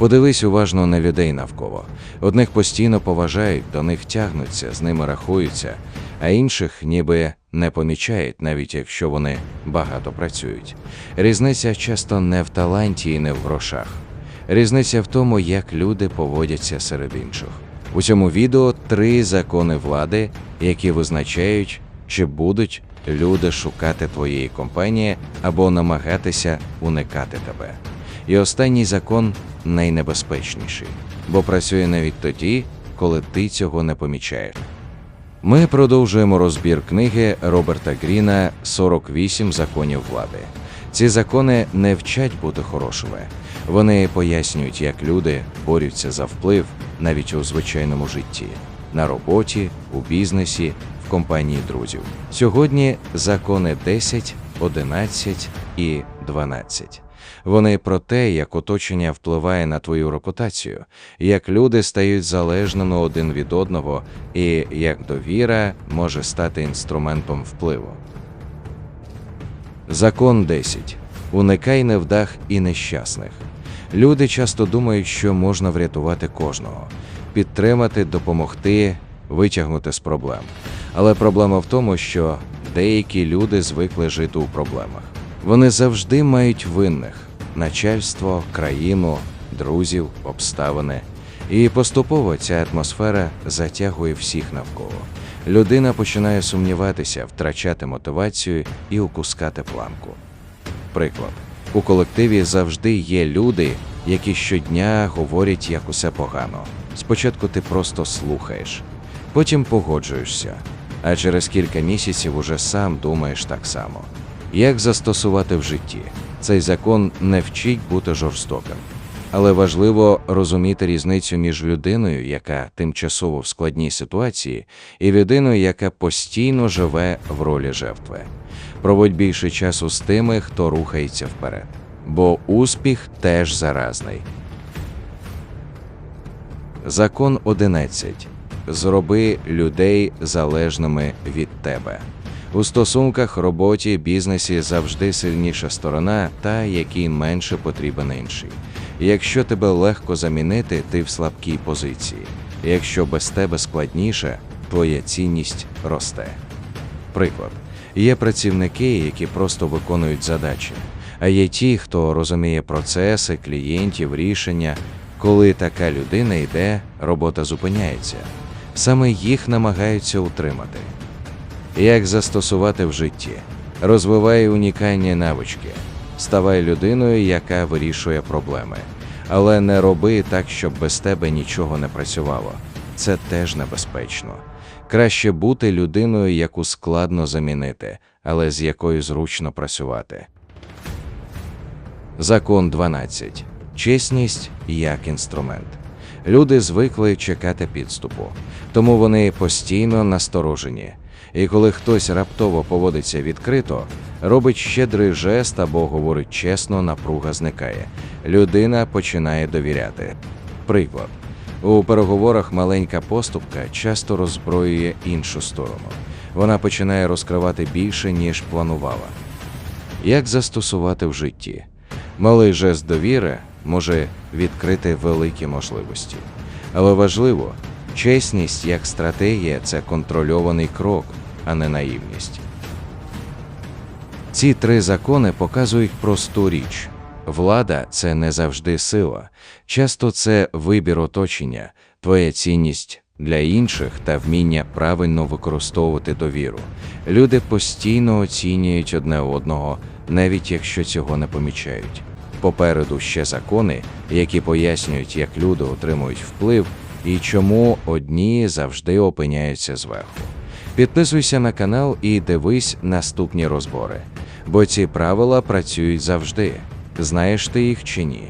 Подивись уважно на людей навколо. Одних постійно поважають, до них тягнуться, з ними рахуються, а інших ніби не помічають, навіть якщо вони багато працюють. Різниця часто не в таланті і не в грошах. Різниця в тому, як люди поводяться серед інших. У цьому відео три закони влади, які визначають, чи будуть люди шукати твоєї компанії або намагатися уникати тебе. І останній закон найнебезпечніший, бо працює навіть тоді, коли ти цього не помічаєш. Ми продовжуємо розбір книги Роберта Гріна «48 законів влади. Ці закони не вчать бути хорошими. Вони пояснюють, як люди борються за вплив навіть у звичайному житті, на роботі, у бізнесі, в компанії друзів. Сьогодні закони 10, 11 і 12. Вони про те, як оточення впливає на твою репутацію, як люди стають залежними один від одного, і як довіра може стати інструментом впливу. Закон 10. Уникай невдах і нещасних. Люди часто думають, що можна врятувати кожного, підтримати, допомогти, витягнути з проблем. Але проблема в тому, що деякі люди звикли жити у проблемах. Вони завжди мають винних начальство, країну, друзів, обставини. І поступово ця атмосфера затягує всіх навколо. Людина починає сумніватися, втрачати мотивацію і укускати планку. Приклад. У колективі завжди є люди, які щодня говорять, як усе погано. Спочатку ти просто слухаєш, потім погоджуєшся, а через кілька місяців уже сам думаєш так само. Як застосувати в житті? Цей закон не вчить бути жорстоким. Але важливо розуміти різницю між людиною, яка тимчасово в складній ситуації, і людиною, яка постійно живе в ролі жертви. Проводь більше часу з тими, хто рухається вперед. Бо успіх теж заразний. Закон 11. Зроби людей залежними від тебе. У стосунках, роботі, бізнесі завжди сильніша сторона, та якій менше потрібен інший. Якщо тебе легко замінити, ти в слабкій позиції. Якщо без тебе складніше, твоя цінність росте. Приклад: є працівники, які просто виконують задачі, а є ті, хто розуміє процеси, клієнтів, рішення. Коли така людина йде, робота зупиняється. Саме їх намагаються утримати. Як застосувати в житті? Розвивай унікальні навички, ставай людиною, яка вирішує проблеми. Але не роби так, щоб без тебе нічого не працювало. Це теж небезпечно. Краще бути людиною, яку складно замінити, але з якою зручно працювати. Закон 12. Чесність як інструмент. Люди звикли чекати підступу, тому вони постійно насторожені. І коли хтось раптово поводиться відкрито, робить щедрий жест або говорить чесно, напруга зникає. Людина починає довіряти. Приклад. У переговорах маленька поступка часто роззброює іншу сторону. Вона починає розкривати більше, ніж планувала. Як застосувати в житті? Малий жест довіри може відкрити великі можливості. Але важливо, чесність як стратегія це контрольований крок, а не наївність. Ці три закони показують просту річ. Влада це не завжди сила, часто це вибір оточення, твоя цінність для інших та вміння правильно використовувати довіру. Люди постійно оцінюють одне одного, навіть якщо цього не помічають. Попереду ще закони, які пояснюють, як люди отримують вплив і чому одні завжди опиняються зверху. Підписуйся на канал і дивись наступні розбори, бо ці правила працюють завжди. Знаєш ти їх чи ні?